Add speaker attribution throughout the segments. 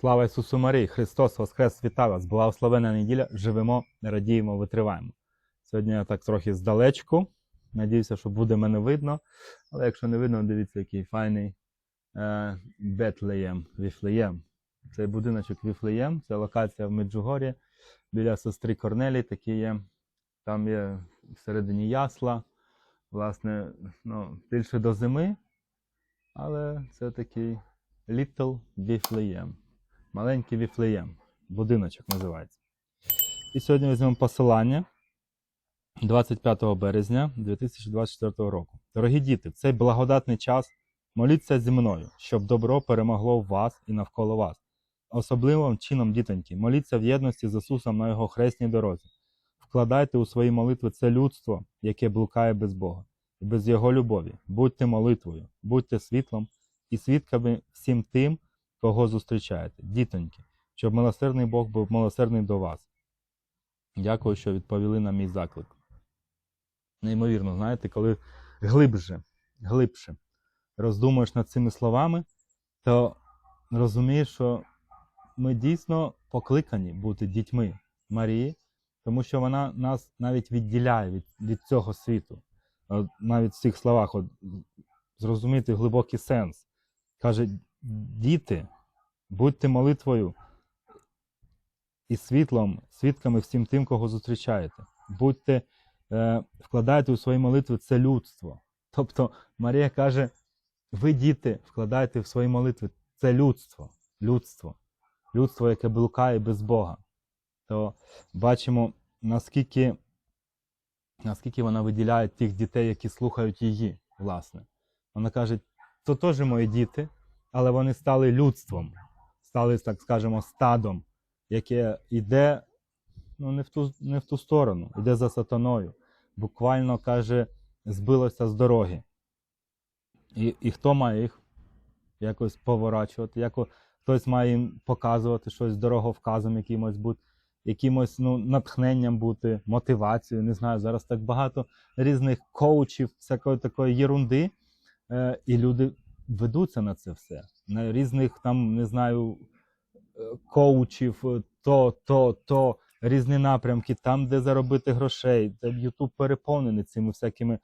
Speaker 1: Слава Ісусу Марії! Христос Воскрес вітаю вас! Благословена неділя! Живемо, радіємо, витриваємо. Сьогодні я так трохи здалечку. Надіюся, що буде мене видно. Але якщо не видно, дивіться, який файний е, Бетлеєм, Віфлеєм. Цей будиночок Віфлеєм, це локація в Меджугорі біля сестри Корнелі, такі є. Там є всередині ясла. Власне, ну, більше до зими, але це такий Little Віфлеєм. Маленький Віфлеєм. Будиночок називається. І сьогодні візьмемо посилання 25 березня 2024 року. Дорогі діти, в цей благодатний час моліться зі мною, щоб добро перемогло в вас і навколо вас. Особливим чином, дітоньки, моліться в єдності з Ісусом на Його хресній дорозі. Вкладайте у свої молитви це людство, яке блукає без Бога, і без Його любові. Будьте молитвою, будьте світлом і свідками всім тим, кого зустрічаєте. Дітоньки, щоб милосердний Бог був милосердний до вас. Дякую, що відповіли на мій заклик. Неймовірно, знаєте, коли глибше, глибше роздумуєш над цими словами, то розумієш, що ми дійсно покликані бути дітьми Марії, тому що вона нас навіть відділяє від, від цього світу. Навіть в цих словах от, зрозуміти глибокий сенс. Каже, діти, будьте молитвою і світлом, свідками всім тим, кого зустрічаєте. Будьте, е, вкладайте у свої молитви це людство. Тобто Марія каже: ви, діти, вкладайте в свої молитви це людство, людство, людство, яке блукає без Бога. То бачимо, наскільки, наскільки вона виділяє тих дітей, які слухають її, власне. Вона каже, то теж мої діти, але вони стали людством, стали, так скажемо, стадом, яке йде ну, не, в ту, не в ту сторону, йде за сатаною. Буквально каже, збилося з дороги. І, і хто має їх якось поворачувати? Яко, хтось має їм показувати щось дороговказом якимось бути, якимось ну, натхненням бути, мотивацією. Не знаю, зараз так багато різних коучів, всякої такої єрунди, е, і люди ведуться на це все. На різних там, не знаю, е, коучів, е, то, то, то, різні напрямки, там, де заробити грошей. Ютуб переповнений цими всякими е,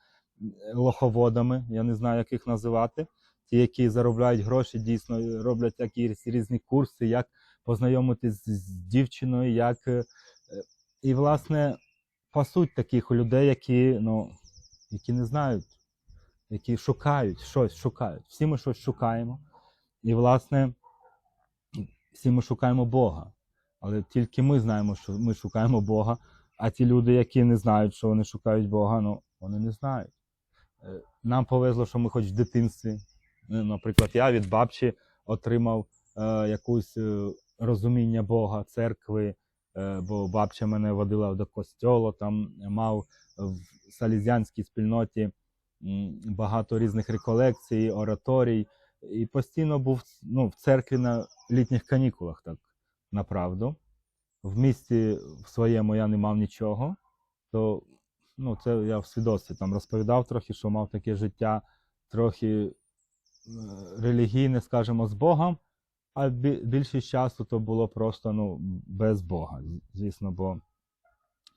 Speaker 1: лоховодами, я не знаю, як їх називати. Ті, які заробляють гроші, дійсно роблять якісь різні курси, як познайомитись з дівчиною, як. І, власне, пасуть таких людей, які, ну, які не знають, які шукають щось, шукають. Всі ми щось шукаємо. І, власне, всі ми шукаємо Бога. Але тільки ми знаємо, що ми шукаємо Бога, а ті люди, які не знають, що вони шукають Бога, ну вони не знають. Е, Нам повезло, що ми хоч в дитинстві, ну, наприклад, я від бабчі отримав е, якусь е, розуміння Бога, церкви, е, бо бабча мене водила до костьолу, там мав в салізянській спільноті багато різних реколекцій, ораторій, і постійно був ну, в церкві на літніх канікулах, так направду. В місті в своєму я не мав нічого, то ну, це я в свідоцтві там розповідав трохи, що мав таке життя трохи е, релігійне, скажімо, з Богом, а більшість часу то було просто ну, без Бога, звісно, бо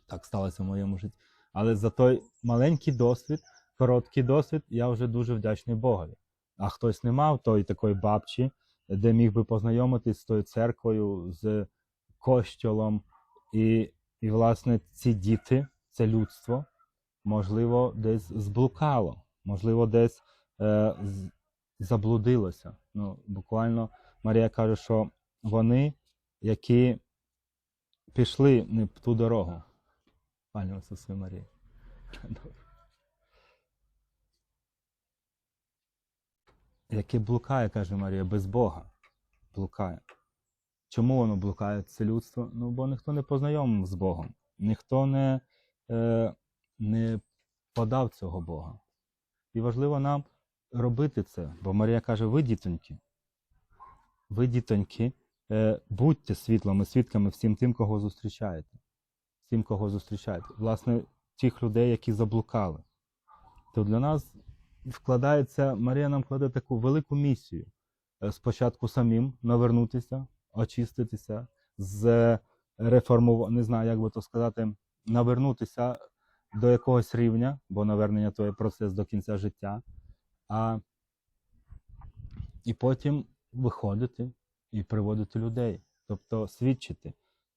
Speaker 1: так сталося в моєму житті. Але за той маленький досвід, короткий досвід, я вже дуже вдячний Богові. А хтось не мав тої такої бабчі, де міг би познайомитись з тою церквою, з костьолом. І, і власне, ці діти, це людство, можливо, десь зблукало, можливо, десь е, заблудилося. Ну, буквально Марія каже, що вони, які пішли не в ту дорогу. Пані Ісусе Марія. Яке блукає, каже Марія, без Бога. Блукає. Чому воно блукає це людство? Ну, бо ніхто не познайомив з Богом, ніхто не, е, не подав цього Бога. І важливо нам робити це, бо Марія каже: ви, дітоньки, ви, дітоньки, е, будьте світлом і свідками всім тим, кого зустрічаєте. Всім, кого зустрічаєте. Власне, тих людей, які заблукали. То для нас вкладається, Марія нам кладе таку велику місію. Е, Спочатку самим навернутися очиститися, з реформу... не знаю, як би то сказати, навернутися до якогось рівня, бо навернення то є процес до кінця життя. А... І потім виходити і приводити людей, тобто свідчити,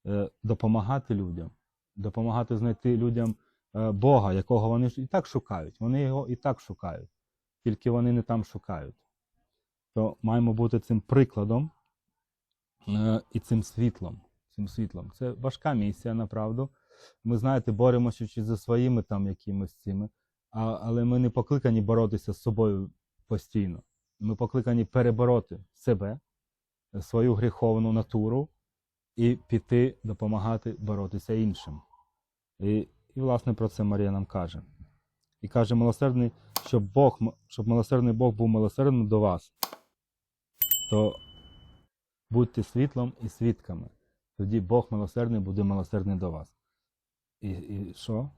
Speaker 1: е, допомагати людям, допомагати знайти людям е, Бога, якого вони і так шукають. Вони його і так шукають, тільки вони не там шукають. То маємо бути цим прикладом е, і цим світлом. Цим світлом. Це важка місія, направду. Ми, знаєте, боремося чи за своїми там якимось цими, але ми не покликані боротися з собою постійно. Ми покликані перебороти себе, свою гріховну натуру і піти допомагати боротися іншим. І, і власне про це Марія нам каже. І каже милосердний, щоб Бог, щоб милосердний Бог був милосердним до вас, то будьте світлом і свідками. Тоді Бог милосердний буде милосердний до вас. І, і що?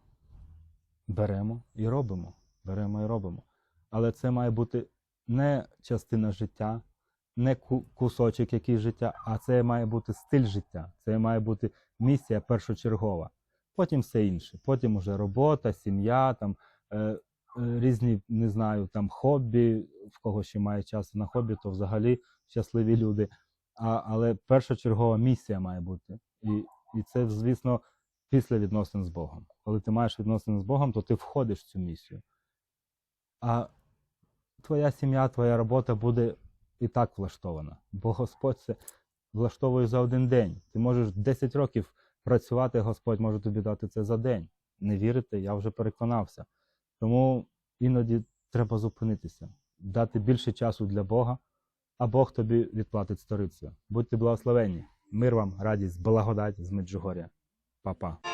Speaker 1: Беремо і робимо. Беремо і робимо. Але це має бути не частина життя, не кусочок якийсь життя, а це має бути стиль життя. Це має бути місія першочергова. Потім все інше. Потім уже робота, сім'я, там е, е, різні, не знаю, там хобі, в кого ще має час на хобі, то взагалі щасливі люди. А, але першочергова місія має бути. І, і це, звісно, після відносин з Богом. Коли ти маєш відносини з Богом, то ти входиш в цю місію. А твоя сім'я, твоя робота буде і так влаштована. Бо Господь це влаштовує за один день. Ти можеш 10 років працювати, Господь може тобі дати це за день. Не вірите, я вже переконався. Тому іноді треба зупинитися, дати більше часу для Бога, а Бог тобі відплатить сторицю. Будьте благословенні. Мир вам, радість, благодать з Меджугоря. Па-па.